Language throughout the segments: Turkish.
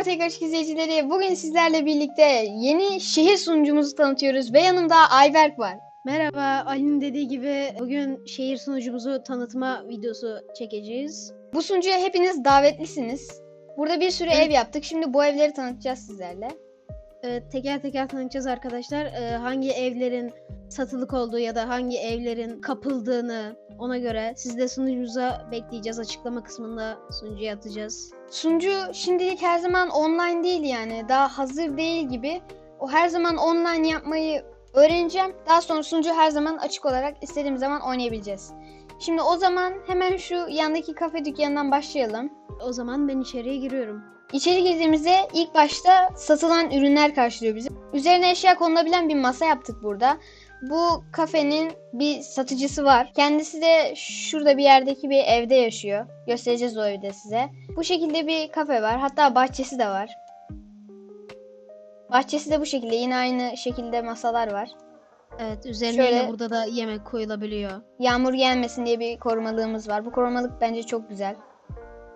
Ortaya Kaçık izleyicileri. Bugün sizlerle birlikte yeni şehir sunucumuzu tanıtıyoruz ve yanımda Ayberk var. Merhaba, Ali'nin dediği gibi bugün şehir sunucumuzu tanıtma videosu çekeceğiz. Bu sunucuya hepiniz davetlisiniz. Burada bir sürü Evet. ev yaptık. Şimdi bu evleri tanıtacağız sizlerle. Ee, teker teker tanıtacağız arkadaşlar. Ee, hangi evlerin satılık olduğu ya da hangi evlerin kapıldığını ona göre siz de sunucumuza bekleyeceğiz. Açıklama kısmında sunucuya atacağız. Sunucu şimdilik her zaman online değil yani. Daha hazır değil gibi. O her zaman online yapmayı öğreneceğim. Daha sonra sunucu her zaman açık olarak istediğimiz zaman oynayabileceğiz. Şimdi o zaman hemen şu yandaki kafe dükkanından başlayalım. O zaman ben içeriye giriyorum. İçeri girdiğimizde ilk başta satılan ürünler karşılıyor bizi. Üzerine eşya konulabilen bir masa yaptık burada. Bu kafenin bir satıcısı var. Kendisi de şurada bir yerdeki bir evde yaşıyor. Göstereceğiz o evde size. Bu şekilde bir kafe var. Hatta bahçesi de var. Bahçesi de bu şekilde. Yine aynı şekilde masalar var. Evet, üzerine Şöyle- burada da yemek koyulabiliyor. Yağmur gelmesin diye bir korumalığımız var. Bu korumalık bence çok güzel.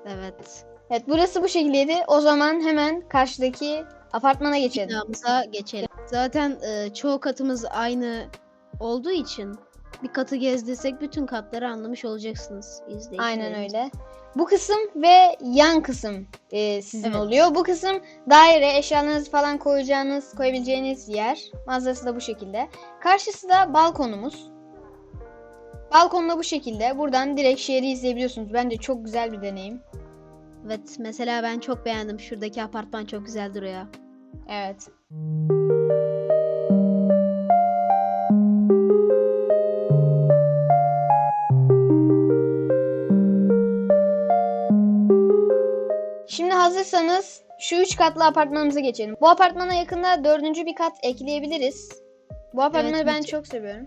Evet. Evet burası bu şekildeydi. O zaman hemen karşıdaki apartmana geçelim. Binamıza geçelim. Zaten e, çoğu katımız aynı olduğu için bir katı gezdirsek bütün katları anlamış olacaksınız izleyicilerimiz. Aynen öyle. Bu kısım ve yan kısım e, sizin Evet. oluyor. Bu kısım daire, eşyalarınızı falan koyacağınız, koyabileceğiniz yer. Manzarası da bu şekilde. Karşısı da balkonumuz. Balkonda bu şekilde. Buradan direkt şehri izleyebiliyorsunuz. Bence çok güzel bir deneyim. Evet mesela ben çok beğendim. Şuradaki apartman çok güzel duruyor. Evet. Şimdi hazırsanız şu üç katlı apartmanımıza geçelim. Bu apartmana yakında dördüncü bir kat ekleyebiliriz. Bu apartmanı Evet, ben müthiş. çok seviyorum.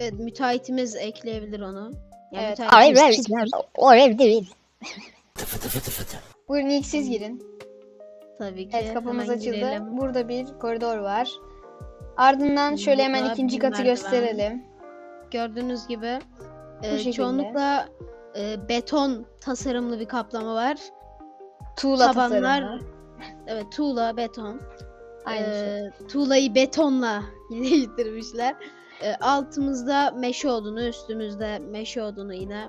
Evet müteahhitimiz ekleyebilir onu. Yani Evet. müteahhitimiz Hayır çıkmış. evet. O ev değil. Buyurun ilk siz girin. Tabii ki. Evet kapımız Hemen açıldı. girelim. Burada bir koridor var. Ardından şöyle hemen Burada ikinci bir katı merdiven. gösterelim. Gördüğünüz gibi e, şekilde. çoğunlukla e, beton tasarımlı bir kaplama var. Tuğla Tabanlar tasarımı. evet tuğla beton. Aynı şey. Ee, tuğlayı betonla yine yitirmişler. Ee, altımızda meşe odunu, üstümüzde meşe odunu yine.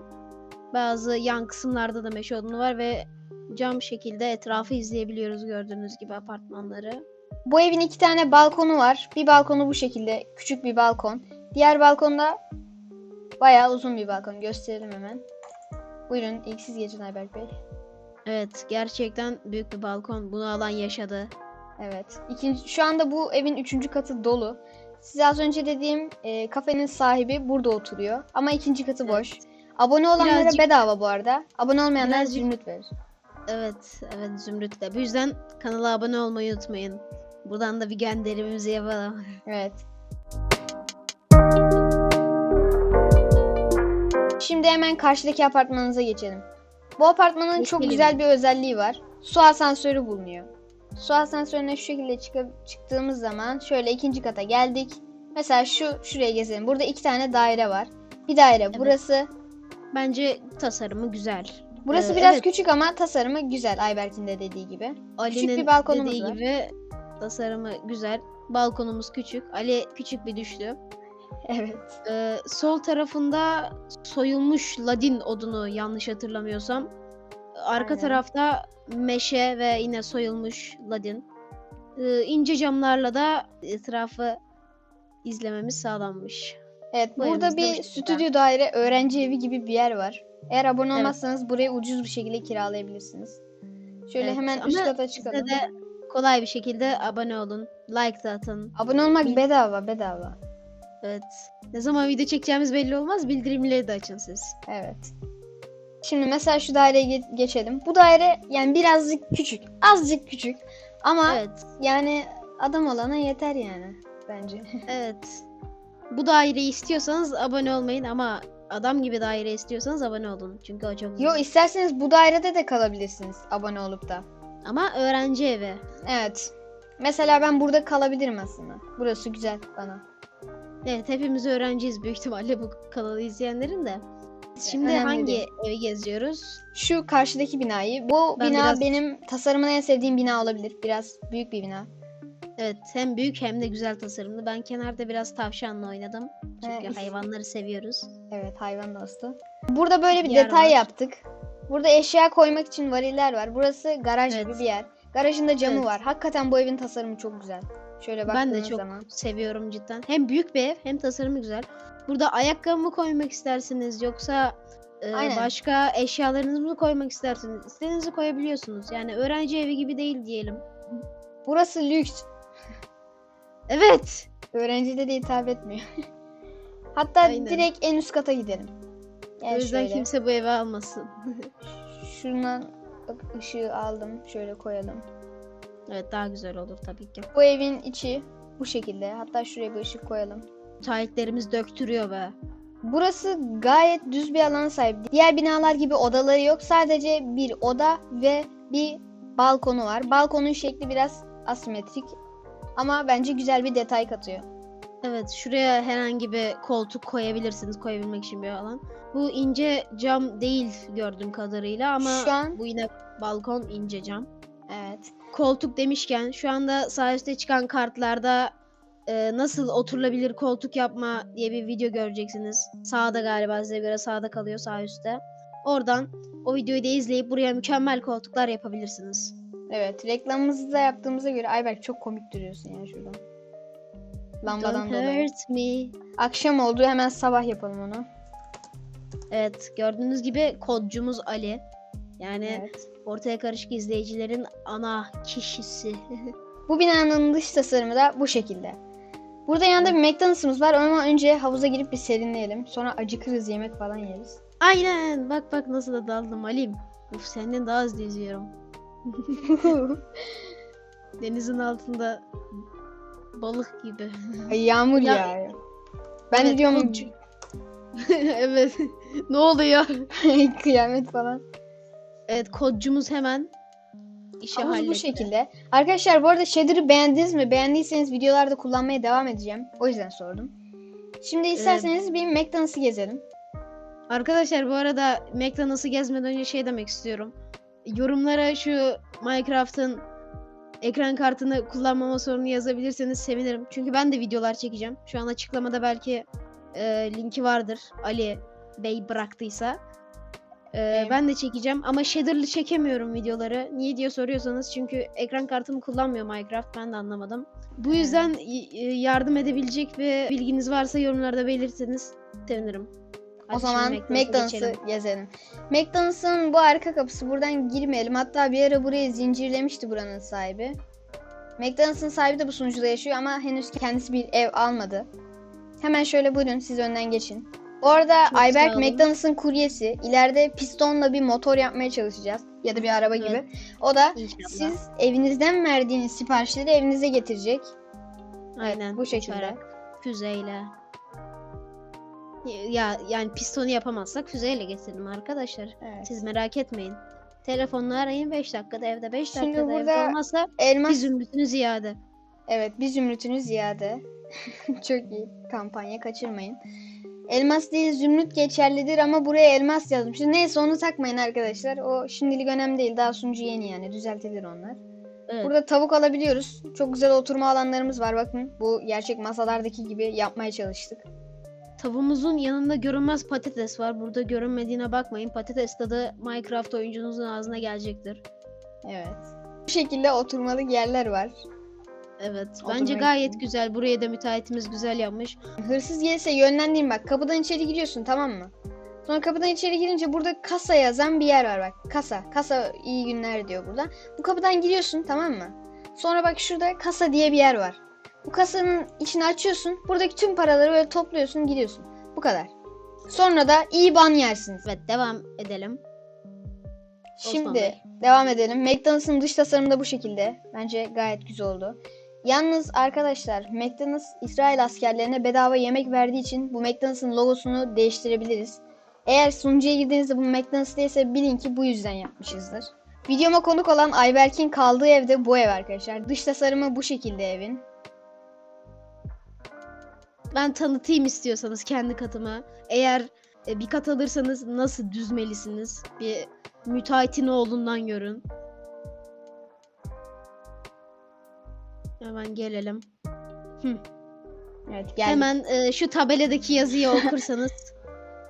Bazı yan kısımlarda da meşe odunu var ve cam şekilde etrafı izleyebiliyoruz gördüğünüz gibi apartmanları. Bu evin iki tane balkonu var. Bir balkonu bu şekilde küçük bir balkon. Diğer balkonda bayağı uzun bir balkon. Gösterelim hemen. Buyurun ilk siz geçin Ayberk Bey. Evet gerçekten büyük bir balkon. Bunu alan yaşadı. Evet. İkinci, şu anda bu evin üçüncü katı dolu. Size az önce dediğim e, kafenin sahibi burada oturuyor. Ama ikinci katı Evet. boş. Abone olanlara Birazcık- bedava bu arada. Abone olmayanlar Birazcık- zümrüt verir. Evet, evet Zümrüt de. Bu yüzden kanala abone olmayı unutmayın. Buradan da bir gönderimimizi yapalım. Evet. Şimdi hemen karşıdaki apartmanınıza geçelim. Bu apartmanın çok Geçelim. güzel bir özelliği var. Su asansörü bulunuyor. Su asansörüne şu şekilde çıkıp çıktığımız zaman şöyle ikinci kata geldik. Mesela şu şuraya gezelim. Burada iki tane daire var. Bir daire burası. Bence tasarımı güzel. Burası Ee, biraz evet. küçük ama tasarımı güzel Ayberk'in de dediği gibi. Ali'nin bir balkonumuz dediği var. gibi tasarımı güzel. Balkonumuz küçük. Ali küçük bir düştü. Evet. Ee, sol tarafında soyulmuş ladin odunu yanlış hatırlamıyorsam. Arka Aynen. tarafta meşe ve yine soyulmuş ladin. Ee, ince camlarla da etrafı izlememiz sağlanmış. Evet, Bu burada bir stüdyo daire, öğrenci evi gibi bir yer var. Eğer abone Evet. olmazsanız burayı ucuz bir şekilde kiralayabilirsiniz. Şöyle Evet, hemen üst kata Size çıkalım. de kolay bir şekilde abone olun. Like de atın. Abone olmak Bil- bedava, bedava. Evet. Ne zaman video çekeceğimiz belli olmaz. Bildirimleri de açın siz. Evet. Şimdi mesela şu daireye ge- geçelim. Bu daire yani birazcık küçük, azıcık küçük ama Evet. yani adam olana yeter yani bence. Evet. Bu daireyi istiyorsanız abone olmayın ama adam gibi daire istiyorsanız abone olun. Çünkü o çok Yo isterseniz bu dairede de kalabilirsiniz abone olup da. Ama öğrenci evi. Evet. Mesela ben burada kalabilirim aslında. Burası güzel bana. Evet hepimiz öğrenciyiz büyük ihtimalle bu kanalı izleyenlerin de. Şimdi Önemli hangi değil. evi geziyoruz? Şu karşıdaki binayı. Bu Ben bina biraz- benim tasarımını en sevdiğim bina olabilir. Biraz büyük bir bina. Evet hem büyük hem de güzel tasarımlı. Ben kenarda biraz tavşanla oynadım. Çünkü hayvanları seviyoruz. Evet hayvan dostu. Burada böyle bir Yer detay var. yaptık. Burada eşya koymak için variller var. Burası garaj Evet. gibi bir yer. Garajında camı Evet. var. Hakikaten bu evin tasarımı çok güzel. Şöyle Ben baktığınız de çok zaman. seviyorum cidden. Hem büyük bir ev hem tasarımı güzel. Burada ayakkabı mı koymak istersiniz yoksa e, Aynen. başka eşyalarınızı mı koymak istersiniz? İstediğinizi koyabiliyorsunuz. Yani öğrenci evi gibi değil diyelim. Burası lüks. Evet. Öğrencide de hitap etmiyor. Hatta Aynen. direkt en üst kata gidelim. Gel o yüzden şöyle. kimse bu evi almasın. Şuradan bak ışığı aldım. Şöyle koyalım. evet daha güzel olur tabii ki. Bu evin içi bu şekilde. Hatta şuraya bir ışık koyalım. Müteahhitlerimiz döktürüyor be. Burası gayet düz bir alana sahip. Diğer binalar gibi odaları yok. Sadece bir oda ve bir balkonu var. Balkonun şekli biraz asimetrik. Ama bence güzel bir detay katıyor. Evet şuraya herhangi bir koltuk koyabilirsiniz koyabilmek için bir alan. Bu ince cam değil gördüğüm kadarıyla ama Şu an- bu yine balkon ince cam. Evet. Koltuk demişken şu anda sağ üstte çıkan kartlarda e, nasıl oturulabilir koltuk yapma diye bir video göreceksiniz. Sağda galiba size göre sağda kalıyor sağ üstte. Oradan o videoyu da izleyip buraya mükemmel koltuklar yapabilirsiniz. Evet. Reklamımızı da yaptığımıza göre Ayberk çok komik duruyorsun ya şuradan. Lambadan Don't dolayı. hurt me. Akşam oldu hemen sabah yapalım onu. Evet gördüğünüz gibi kodcumuz Ali. Yani Evet. ortaya karışık izleyicilerin ana kişisi. Bu binanın dış tasarımı da bu şekilde. Burada yanında bir McDonald's'ımız var ama önce havuza girip bir serinleyelim. Sonra acıkırız yemek falan yeriz. Aynen bak bak nasıl da daldım Ali'm. Uf senden daha hızlı yüzüyorum. Denizin altında balık gibi. Ay, yağmur Ya- yağıyor. Ben Evet, diyorum kodcu- evet. ne oluyor? kıyamet falan. Evet kodcumuz hemen işi Havuz halletti. bu şekilde. Arkadaşlar bu arada shader'ı beğendiniz mi? Beğendiyseniz videolarda kullanmaya devam edeceğim. O yüzden sordum. Şimdi isterseniz bir McDonald's'ı gezelim. Arkadaşlar bu arada McDonald's'ı gezmeden önce şey demek istiyorum. Yorumlara şu Minecraft'ın ekran kartını kullanmama sorunu yazabilirseniz sevinirim. Çünkü ben de videolar çekeceğim. Şu an açıklamada belki e, linki vardır. Ali Bey bıraktıysa. E, Evet. ben de çekeceğim ama shader'lı çekemiyorum videoları. Niye diye soruyorsanız çünkü ekran kartımı kullanmıyor Minecraft. Ben de anlamadım. Bu yüzden y- yardım edebilecek bir bilginiz varsa yorumlarda belirtirseniz sevinirim. O Hadi zaman şimdi McDonald's'a McDonald's'ı gezelim. McDonald's'ın bu arka kapısı buradan girmeyelim. Hatta bir ara burayı zincirlemişti buranın sahibi. McDonald's'ın sahibi de bu sunucuda yaşıyor ama henüz kendisi bir ev almadı. Hemen şöyle buyurun siz önden geçin. Bu arada Çok Ayberk. McDonald's'ın kuryesi. İleride pistonla bir motor yapmaya çalışacağız. Ya da bir araba Evet. gibi. O da İnşallah. siz evinizden verdiğiniz siparişleri evinize getirecek. Aynen. bu şekilde. uçarak, füzeyle. Ya yani pistonu yapamazsak füzeyle getirelim arkadaşlar. Evet. Siz merak etmeyin. Telefonla arayın 5 dakikada evde 5 Şimdi dakikada evde burada olmazsa Elmas bir zümrütünü ziyade. Evet bir zümrütünüz ziyade. Çok iyi kampanya kaçırmayın. Elmas değil zümrüt geçerlidir ama buraya elmas yazmışız. Neyse onu takmayın arkadaşlar. O şimdilik önemli değil. Daha sunucu yeni yani düzeltilir onlar. Evet. Burada tavuk alabiliyoruz. Çok güzel oturma alanlarımız var bakın. Bu gerçek masalardaki gibi yapmaya çalıştık. Tavuğumuzun yanında görünmez patates var. Burada görünmediğine bakmayın. Patates tadı Minecraft oyuncunuzun ağzına gelecektir. Evet. Bu şekilde oturmalık yerler var. Evet. Oturmak Bence için. gayet güzel. Buraya da müteahhitimiz güzel yapmış. Hırsız gelirse yönlendireyim bak. Kapıdan içeri giriyorsun tamam mı? Sonra kapıdan içeri girince burada kasa yazan bir yer var bak. Kasa. Kasa iyi günler diyor burada. Bu kapıdan giriyorsun tamam mı? Sonra bak şurada kasa diye bir yer var. Bu kasanın içini açıyorsun. Buradaki tüm paraları böyle topluyorsun gidiyorsun. Bu kadar. Sonra da iyi ban yersiniz. Evet devam edelim. Şimdi devam edelim. McDonald's'ın dış tasarımı da bu şekilde. Bence gayet güzel oldu. Yalnız arkadaşlar McDonald's İsrail askerlerine bedava yemek verdiği için bu McDonald's'ın logosunu değiştirebiliriz. Eğer sunucuya girdiğinizde bu McDonald's değilse bilin ki bu yüzden yapmışızdır. Videoma konuk olan Ayberk'in kaldığı evde bu ev arkadaşlar. Dış tasarımı bu şekilde evin. Ben tanıtayım istiyorsanız kendi katımı. Eğer e, bir kat alırsanız nasıl düzmelisiniz? Bir müteahhitin oğlundan görün. Hemen gelelim. Evet geldik. Hemen e, şu tabeladaki yazıyı okursanız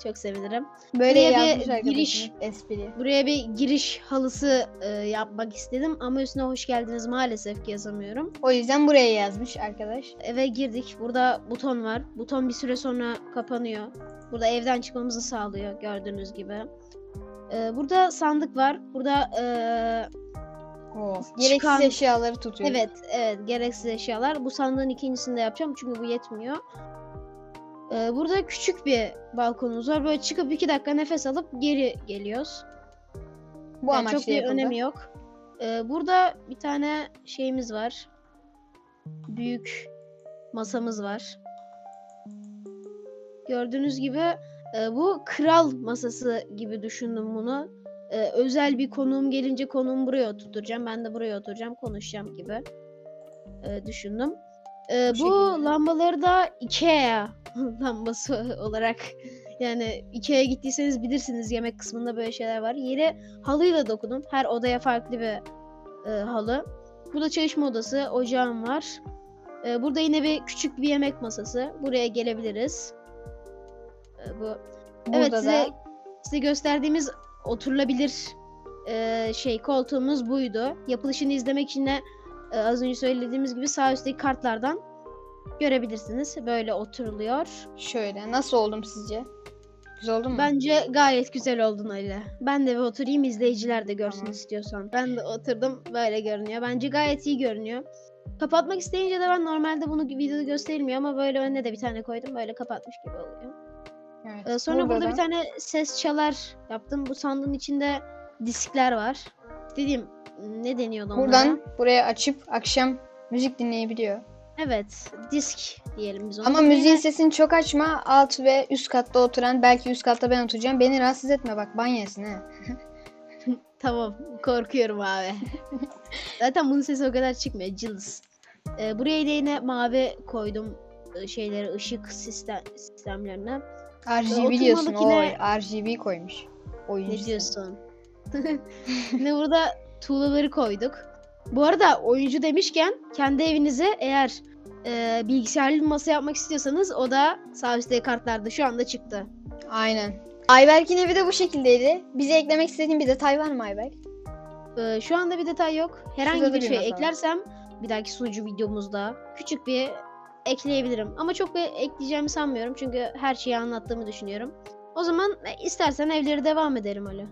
çok sevinirim. Böyle buraya bir giriş- Espri. Buraya bir giriş halısı e, yapmak istedim ama üstüne hoş geldiniz maalesef ki yazamıyorum. O yüzden buraya yazmış arkadaş. Eve girdik. Burada buton var. Buton bir süre sonra kapanıyor. Burada evden çıkmamızı sağlıyor gördüğünüz gibi. E, burada sandık var. Burada e, Oo. Gereksiz Çıkan- eşyaları tutuyor. evet evet gereksiz eşyalar. Bu sandığın ikincisini de yapacağım çünkü bu yetmiyor. E, burada küçük bir balkonumuz var. Böyle çıkıp iki dakika nefes alıp geri geliyoruz. Bu Yani amaçla çok bir yapıldı. önemi yok. Ee, burada bir tane şeyimiz var. Büyük masamız var. Gördüğünüz gibi e, bu kral masası gibi düşündüm bunu. Ee, özel bir konuğum gelince konuğumu buraya oturtacağım. Ben de buraya oturacağım, konuşacağım gibi e, düşündüm. Ee, Bu bu şekilde. lambaları da Ikea lambası olarak yani Ikea'ya gittiyseniz bilirsiniz yemek kısmında böyle şeyler var. Yere halıyla dokudum. Her odaya farklı bir e, halı. Burada çalışma odası, ocağım var. E, burada yine bir küçük bir yemek masası. Buraya gelebiliriz. E, bu Burada evet da size, size gösterdiğimiz oturulabilir e, şey koltuğumuz buydu. Yapılışını izlemek için de e, az önce söylediğimiz gibi sağ üstteki kartlardan görebilirsiniz. Böyle oturuluyor. şöyle. Nasıl oldum sizce? Güzel oldu mu? Bence gayet güzel oldun Ali. Ben de bir oturayım izleyiciler de görsün Tamam. istiyorsan. Ben de oturdum böyle görünüyor. Bence gayet iyi görünüyor. Kapatmak isteyince de ben normalde bunu videoda gösterilmiyor ama böyle önüne de bir tane koydum. Böyle kapatmış gibi oluyor. Evet. Ee, sonra burada, da- bir tane ses çalar yaptım. Bu sandığın içinde diskler var. Dediğim ne deniyordu onlara? Buradan buraya açıp akşam müzik dinleyebiliyor. Evet, disk diyelim biz ona. Ama müziğin sesini çok açma. Alt ve üst katta oturan belki üst katta ben oturacağım. Beni rahatsız etme bak ban yesin ha. Tamam korkuyorum abi. Zaten bunun sesi o kadar çıkmıyor. Cılız. Ee, buraya da yine mavi koydum e, şeyleri ışık sistem sistemlerine. RGB diyorsun. oturmalık yine- Oy RGB koymuş. Oyuncu. Ne diyorsun? Yine burada tuğlaları koyduk. Bu arada oyuncu demişken kendi evinize eğer e, bilgisayarlı bir masa yapmak istiyorsanız o da sağ üstteki kartlarda şu anda çıktı. Aynen. Ayberk'in evi de bu şekildeydi. Bize eklemek istediğin bir detay var mı Ayberk? Ee, şu anda bir detay yok. Herhangi Şurada bir şey eklersem bir dahaki sunucu videomuzda küçük bir ekleyebilirim. Ama çok bir ekleyeceğimi sanmıyorum çünkü her şeyi anlattığımı düşünüyorum. O zaman e, istersen evleri devam edelim öyle.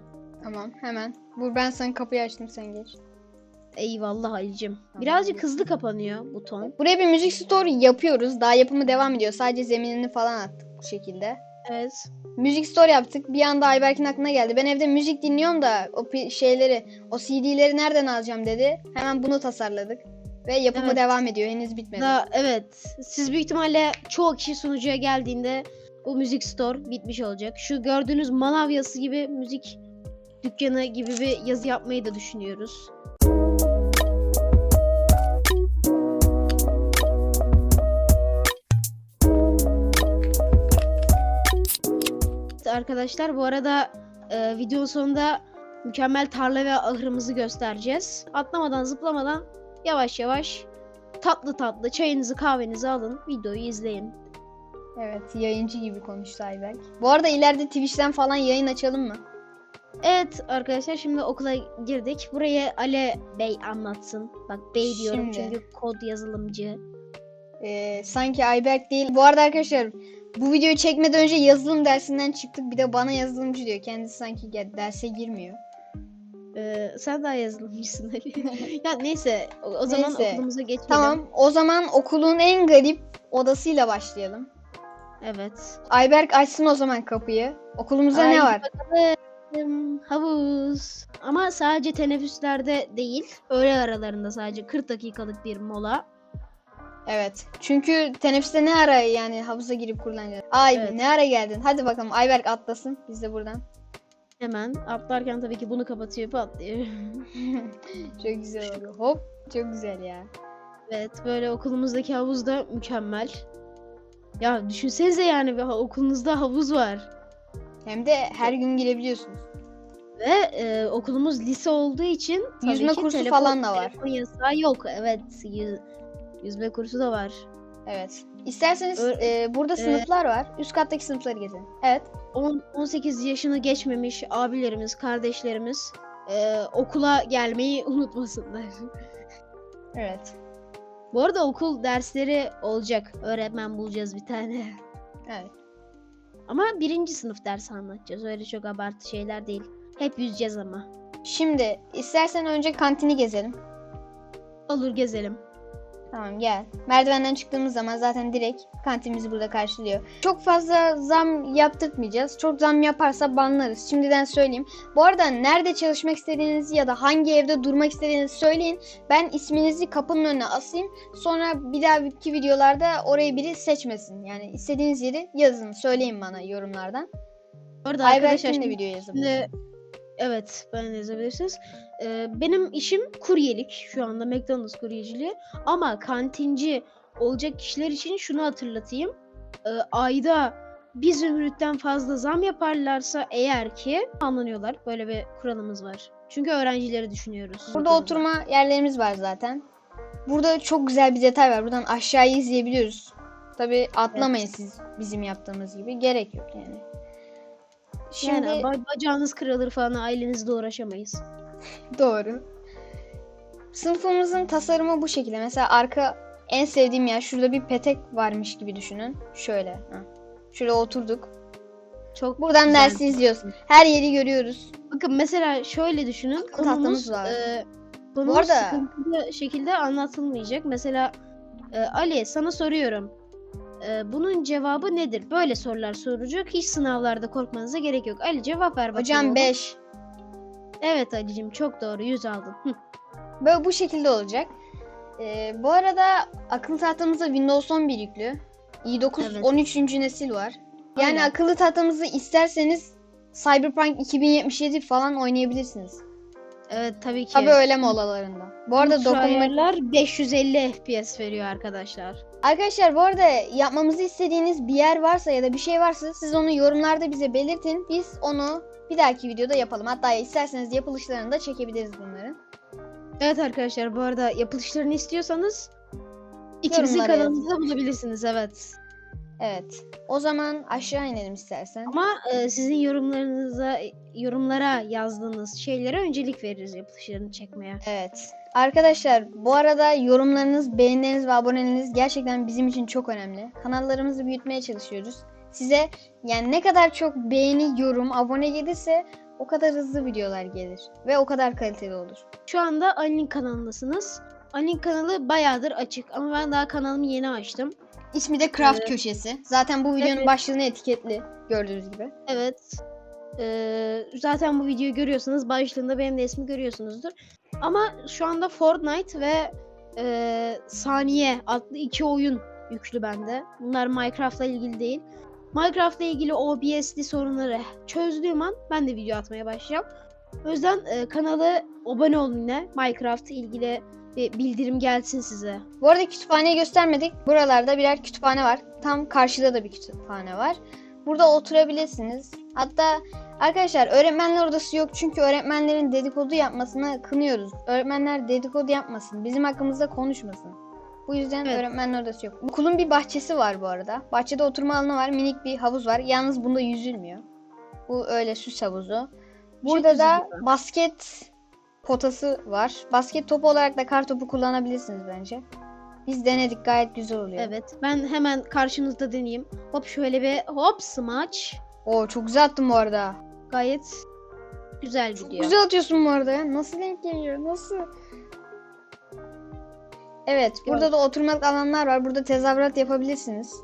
Tamam hemen. Bu ben sana kapıyı açtım sen geç. Eyvallah Ali'cim. Birazcık hızlı kapanıyor buton. Buraya bir müzik store yapıyoruz. Daha yapımı devam ediyor. Sadece zeminini falan attık bu şekilde. Evet. Müzik store yaptık. Bir anda Ayberk'in aklına geldi. Ben evde müzik dinliyorum da o şeyleri, o CD'leri nereden alacağım dedi. Hemen bunu tasarladık. Ve yapımı Evet. devam ediyor. Henüz bitmedi. Da, evet. Siz büyük ihtimalle çoğu kişi sunucuya geldiğinde bu müzik store bitmiş olacak. Şu gördüğünüz manav yazısı gibi müzik dükkanı gibi bir yazı yapmayı da düşünüyoruz. Arkadaşlar bu arada e, videonun sonunda mükemmel tarla ve ahırımızı göstereceğiz. Atlamadan zıplamadan yavaş yavaş tatlı tatlı çayınızı kahvenizi alın videoyu izleyin. Evet yayıncı gibi konuştu Ayberk. Bu arada ileride Twitch'ten falan yayın açalım mı? Evet arkadaşlar şimdi okula girdik. Burayı Ale Bey anlatsın. Bak Bey diyorum Şimdi. çünkü kod yazılımcı. Ee, sanki Ayberk değil. Bu arada arkadaşlar bu videoyu çekmeden önce yazılım dersinden çıktık. Bir de bana yazılımcı diyor. Kendisi sanki derse girmiyor. Ee, sen daha yazılımcısın Ali. ya neyse o, o zaman Neyse. okulumuza geçelim. Tamam o zaman okulun en garip odasıyla başlayalım. Evet. Ayberk açsın o zaman kapıyı. Okulumuzda ne Haydi var? bakalım. Havuz. Ama sadece teneffüslerde değil. Öğle aralarında sadece 40 dakikalık bir mola. Evet. Çünkü teneffüste ne ara yani havuza girip kullanacağız. Ay Evet. ne ara geldin? Hadi bakalım Ayberk atlasın. Biz de buradan. Hemen atlarken tabii ki bunu kapatıyor patlıyor. Çok güzel oldu. Hop. Çok güzel ya. Evet böyle okulumuzdaki havuz da mükemmel. Ya düşünsenize yani okulunuzda havuz var. Hem de her gün girebiliyorsunuz. Ve e, okulumuz lise olduğu için Yüzme kursu telefon- falan da var. Telefon yasağı yok. Evet. yüz- yüzme kursu da var. Evet. İsterseniz Ö- e, burada e- sınıflar var. Üst kattaki sınıfları gezelim. Evet. 10 18 yaşını geçmemiş abilerimiz, kardeşlerimiz e, okula gelmeyi unutmasınlar. Evet. Bu arada okul dersleri olacak. Öğretmen bulacağız bir tane. Evet. Ama birinci sınıf dersi anlatacağız. Öyle çok abartı şeyler değil. Hep yüzeceğiz ama. Şimdi istersen önce kantini gezelim. Olur gezelim. Tamam gel. Merdivenden çıktığımız zaman zaten direkt kantinimizi burada karşılıyor. Çok fazla zam yaptırtmayacağız. Çok zam yaparsa banlarız. Şimdiden söyleyeyim. Bu arada nerede çalışmak istediğinizi ya da hangi evde durmak istediğinizi söyleyin. Ben isminizi kapının önüne asayım. Sonra bir dahaki videolarda orayı biri seçmesin. Yani istediğiniz yeri yazın. Söyleyin bana yorumlardan. Bu arada arkadaşlar şimdi, video yazın. şimdi- evet ben de yazabilirsiniz. Ee, benim işim kuryelik. Şu anda McDonald's kuryeciliği. Ama kantinci olacak kişiler için şunu hatırlatayım. Ee, ayda bir zümrütten fazla zam yaparlarsa eğer ki anlanıyorlar. Böyle bir kuralımız var. Çünkü öğrencileri düşünüyoruz. Burada oturma yerlerimiz var zaten. Burada çok güzel bir detay var. Buradan aşağıyı izleyebiliyoruz. Tabi atlamayın siz bizim yaptığımız gibi. Gerek yok yani. Şimdi Yani ba- bacağınız kırılır falan ailenizle uğraşamayız. doğru. Sınıfımızın tasarımı bu şekilde. Mesela arka en sevdiğim yer şurada bir petek varmış gibi düşünün. Şöyle. Ha. Şöyle oturduk. Çok Buradan güzel. dersi izliyoruz. Her yeri görüyoruz. Bakın mesela şöyle düşünün. Akıl tahtamız Konumuz, var. e, konumuz arada- sıkıntılı şekilde anlatılmayacak. Mesela e, Ali sana soruyorum. E, bunun cevabı nedir? Böyle sorular soracak. Hiç sınavlarda korkmanıza gerek yok. Ali cevap ver bakalım. Hocam oğlum. 5. Evet Ali'cim çok doğru. 100 aldın. Hı. Böyle bu şekilde olacak. Ee, bu arada akıllı tahtamızda Windows 11 yüklü. i9 Evet. 13. nesil var. Yani Aynen. akıllı tahtamızı isterseniz Cyberpunk 2077 falan oynayabilirsiniz. Evet tabii ki. Tabii öyle molalarında. Bu arada Ultra dokunma... ayarlar 550 FPS veriyor arkadaşlar. Arkadaşlar bu arada yapmamızı istediğiniz bir yer varsa ya da bir şey varsa siz onu yorumlarda bize belirtin. Biz onu bir dahaki videoda yapalım. Hatta isterseniz yapılışlarını da çekebiliriz bunların. Evet arkadaşlar bu arada yapılışlarını istiyorsanız ikimizin Yorumlara kanalında bulabilirsiniz evet. Evet. O zaman aşağı inelim istersen. Ama e, sizin yorumlarınıza yorumlara yazdığınız şeylere öncelik veririz yapılışlarını çekmeye. Evet. Arkadaşlar bu arada yorumlarınız, beğenileriniz ve aboneleriniz gerçekten bizim için çok önemli. Kanallarımızı büyütmeye çalışıyoruz. Size yani ne kadar çok beğeni, yorum, abone gelirse o kadar hızlı videolar gelir. Ve o kadar kaliteli olur. Şu anda Ali'nin kanalındasınız. Ali'nin kanalı bayağıdır açık ama ben daha kanalımı yeni açtım. İsmi de Craft Evet. Köşesi. Zaten bu videonun Evet. başlığını etiketli gördüğünüz gibi. Evet. Ee, zaten bu videoyu görüyorsanız başlığında benim de ismi görüyorsunuzdur. Ama şu anda Fortnite ve e, Saniye adlı iki oyun yüklü bende. Bunlar Minecraft'la ilgili değil. Minecraft'la ilgili OBS'li sorunları çözdüğüm an ben de video atmaya başlayacağım. O yüzden e, kanala abone olun yine. Minecraft ilgili bir bildirim gelsin size. Bu arada kütüphaneyi göstermedik. Buralarda birer kütüphane var. Tam karşıda da bir kütüphane var. Burada oturabilirsiniz. Hatta arkadaşlar öğretmenler odası yok çünkü öğretmenlerin dedikodu yapmasına kınıyoruz. Öğretmenler dedikodu yapmasın. Bizim hakkımızda konuşmasın. Bu yüzden Evet. öğretmenler odası yok. Okulun bir bahçesi var bu arada. Bahçede oturma alanı var. Minik bir havuz var. Yalnız bunda yüzülmüyor. Bu öyle süs havuzu. Burada da basket potası var. Basket topu olarak da kar topu kullanabilirsiniz bence. Biz denedik gayet güzel oluyor. Evet. Ben hemen karşınızda deneyeyim. Hop şöyle bir hop smaç. Oo çok güzel attın bu arada. Gayet güzel gidiyor. Güzel atıyorsun bu arada ya. Nasıl denk geliyor? Nasıl? Evet, burada da oturmalık alanlar var. Burada tezahürat yapabilirsiniz.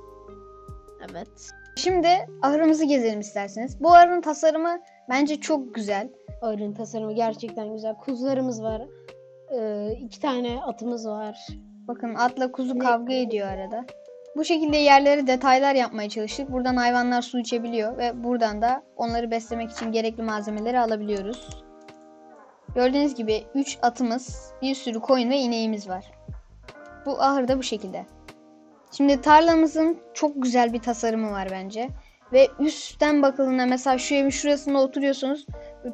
Evet. Şimdi ahırımızı gezelim isterseniz. Bu ahırın tasarımı bence çok güzel. Arın tasarımı gerçekten güzel. Kuzularımız var. Ee, iki tane atımız var. Bakın atla kuzu kavga ediyor arada. Bu şekilde yerleri detaylar yapmaya çalıştık. Buradan hayvanlar su içebiliyor ve buradan da onları beslemek için gerekli malzemeleri alabiliyoruz. Gördüğünüz gibi 3 atımız, bir sürü koyun ve ineğimiz var. Bu ahır da bu şekilde. Şimdi tarlamızın çok güzel bir tasarımı var bence. Ve üstten bakıldığında mesela şu evin şurasında oturuyorsunuz.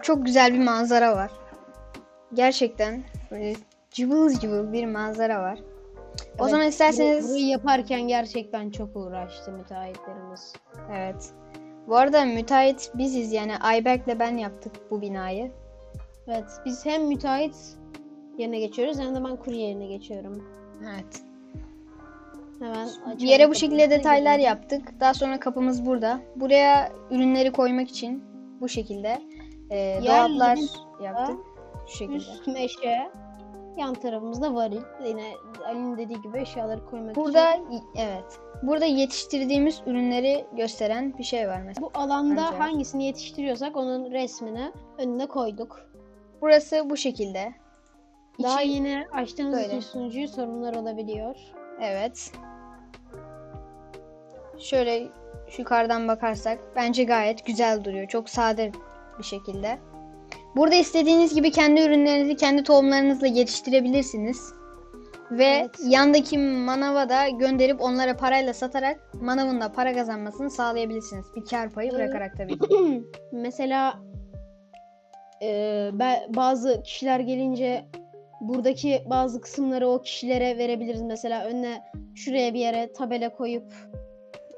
Çok güzel bir manzara var. Gerçekten böyle cıvıl cıvıl bir manzara var. O Evet, zaman isterseniz bu- Burayı yaparken gerçekten çok uğraştı müteahhitlerimiz. evet. Bu arada müteahhit biziz yani Ayberk'le ben yaptık bu binayı. Evet biz hem müteahhit yerine geçiyoruz hem de ben kurye yerine geçiyorum. Evet. Hemen Bir yere bu şekilde detaylar girelim. yaptık. Daha sonra kapımız burada. Buraya ürünleri koymak için bu şekilde e, dolaplar yaptık. Şu şekilde. Üst meşe, yan tarafımızda varil. Yine Ali'nin dediği gibi eşyaları koymak Burada için. evet. Burada yetiştirdiğimiz ürünleri gösteren bir şey var mesela. Bu alanda Pancar. hangisini yetiştiriyorsak onun resmini önüne koyduk. Burası bu şekilde. Daha İçi- yeni açtığınız böyle. için sunucuyu sorunlar olabiliyor. Evet. Şöyle şu yukarıdan bakarsak bence gayet güzel duruyor. Çok sade bir şekilde. Burada istediğiniz gibi kendi ürünlerinizi kendi tohumlarınızla yetiştirebilirsiniz. Ve Evet. yandaki manava da gönderip onlara parayla satarak manavın da para kazanmasını sağlayabilirsiniz. Bir kar payı bırakarak tabii ki. Mesela be- bazı kişiler gelince buradaki bazı kısımları o kişilere verebiliriz. Mesela önüne şuraya bir yere tabela koyup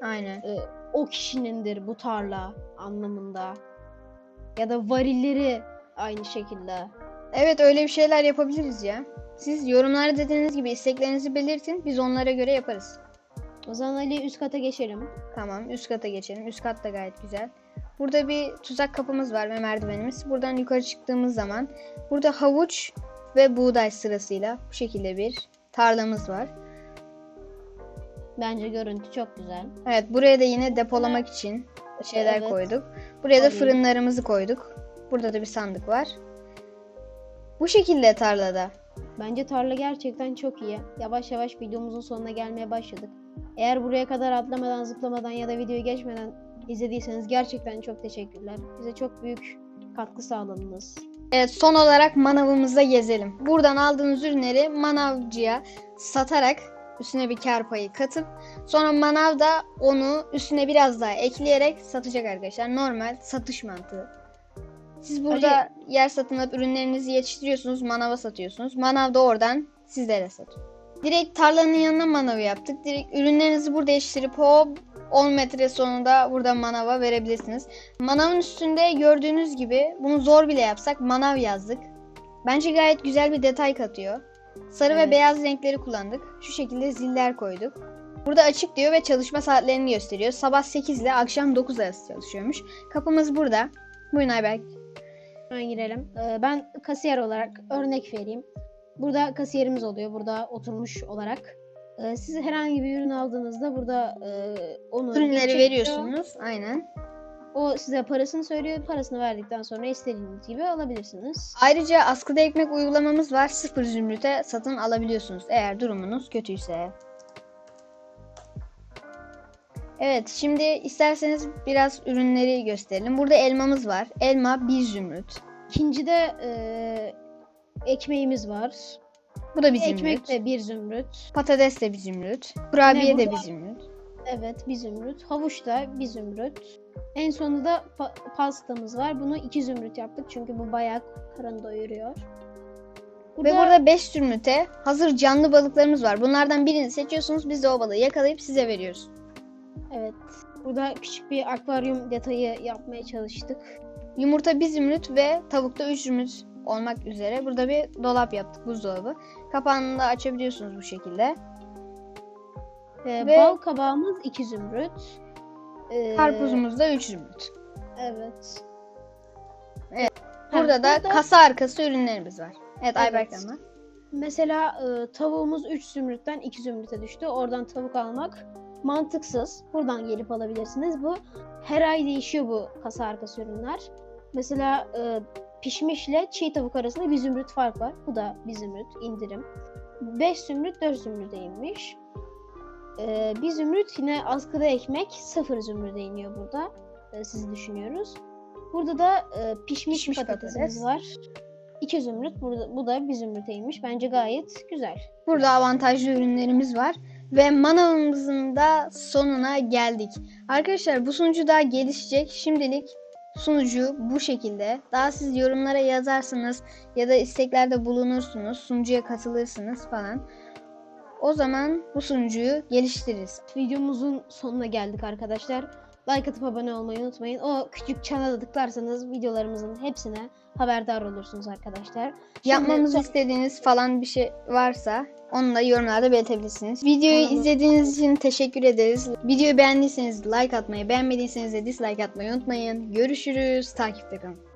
Aynen. e, o kişinindir bu tarla anlamında. Ya da varilleri aynı şekilde. Evet öyle bir şeyler yapabiliriz ya. Siz yorumlarda dediğiniz gibi isteklerinizi belirtin. Biz onlara göre yaparız. O zaman Ali üst kata geçelim. Tamam üst kata geçelim. Üst kat da gayet güzel. Burada bir tuzak kapımız var ve merdivenimiz. Buradan yukarı çıktığımız zaman burada havuç ve buğday sırasıyla bu şekilde bir tarlamız var. Bence görüntü çok güzel. Evet buraya da yine depolamak için şeyler Evet. koyduk. Buraya da fırınlarımızı koyduk. Burada da bir sandık var. Bu şekilde tarlada. Bence tarla gerçekten çok iyi. Yavaş yavaş videomuzun sonuna gelmeye başladık. Eğer buraya kadar atlamadan, zıplamadan ya da videoyu geçmeden izlediyseniz gerçekten çok teşekkürler. Bize çok büyük katkı sağladınız. Evet son olarak manavımızda gezelim. Buradan aldığınız ürünleri manavcıya satarak üstüne bir kar payı katıp sonra manav da onu üstüne biraz daha ekleyerek satacak arkadaşlar. Normal satış mantığı. Siz burada yer satın alıp ürünlerinizi yetiştiriyorsunuz, manava satıyorsunuz. Manav da oradan sizlere satıyor. Direkt tarlanın yanına manavı yaptık. Direkt ürünlerinizi burada yetiştirip hop 10 metre sonunda burada manava verebilirsiniz. Manavın üstünde gördüğünüz gibi bunu zor bile yapsak manav yazdık. Bence gayet güzel bir detay katıyor. Sarı ve Evet. beyaz renkleri kullandık. Şu şekilde ziller koyduk. Burada açık diyor ve çalışma saatlerini gösteriyor. Sabah 8 ile akşam 9 arası çalışıyormuş. Kapımız burada. Buyurun Ayberk. Hemen girelim. Ee, ben kasiyer olarak örnek vereyim. Burada kasiyerimiz oluyor. Burada oturmuş olarak. Ee, siz herhangi bir ürün aldığınızda burada e, onu Ürünleri veriyorsunuz. Aynen. O size parasını söylüyor. Parasını verdikten sonra istediğiniz gibi alabilirsiniz. Ayrıca askıda ekmek uygulamamız var. Sıfır zümrüte satın alabiliyorsunuz eğer durumunuz kötüyse. Evet şimdi isterseniz biraz ürünleri gösterelim. Burada elmamız var. Elma bir zümrüt. İkincide e, ekmeğimiz var. Bu da bir Ekmek zümrüt. de bir zümrüt. Patates de bir zümrüt. Kurabiye de burada? bir zümrüt. Evet bir zümrüt. Havuç da bir zümrüt. En sonunda pa- pastamız var. Bunu iki zümrüt yaptık çünkü bu bayağı karın doyuruyor. Ve burada 5 zümrüte hazır canlı balıklarımız var. Bunlardan birini seçiyorsunuz. Biz de o balığı yakalayıp size veriyoruz. Evet. Burada küçük bir akvaryum detayı yapmaya çalıştık. Yumurta bir zümrüt ve tavukta 3 zümrüt olmak üzere. Burada bir dolap yaptık buzdolabı. Kapağını da açabiliyorsunuz bu şekilde. Ee, Ve- Bal kabağımız iki zümrüt. Ee, Karpuzumuz da 3 zümrüt. Evet. Evet. Ha, Burada da kasa arkası ürünlerimiz var. Evet, Ayberk Evet. ama. Mesela e, tavuğumuz 3 zümrütten 2 zümrüte düştü. Oradan tavuk almak mantıksız. Buradan gelip alabilirsiniz. Bu her ay değişiyor bu kasa arkası ürünler. Mesela e, pişmişle çiğ tavuk arasında bir zümrüt fark var. Bu da bir zümrüt indirim. 5 zümrüt 4 zümrüte inmiş. E, bir zümrüt yine askıda ekmek 0 zümrüte iniyor burada. E, sizi düşünüyoruz. Burada da e, pişmiş, Pişmiş patatesimiz patates. var. 2 zümrüt. Burada, bu da bir zümrüte inmiş. Bence gayet güzel. Burada avantajlı ürünlerimiz var. Ve manavımızın da sonuna geldik. Arkadaşlar bu sunucu daha gelişecek. Şimdilik sunucu bu şekilde. Daha siz yorumlara yazarsınız ya da isteklerde bulunursunuz. Sunucuya katılırsınız falan. O zaman bu sunucuyu geliştiririz. Videomuzun sonuna geldik arkadaşlar. Like atıp abone olmayı unutmayın. O küçük çana da tıklarsanız videolarımızın hepsine haberdar olursunuz arkadaşlar. Şimdi Yapmamızı istediğiniz falan bir şey varsa onu da yorumlarda belirtebilirsiniz. Videoyu izlediğiniz için teşekkür ederiz. Videoyu beğendiyseniz like atmayı, beğenmediyseniz de dislike atmayı unutmayın. Görüşürüz. Takipte kalın.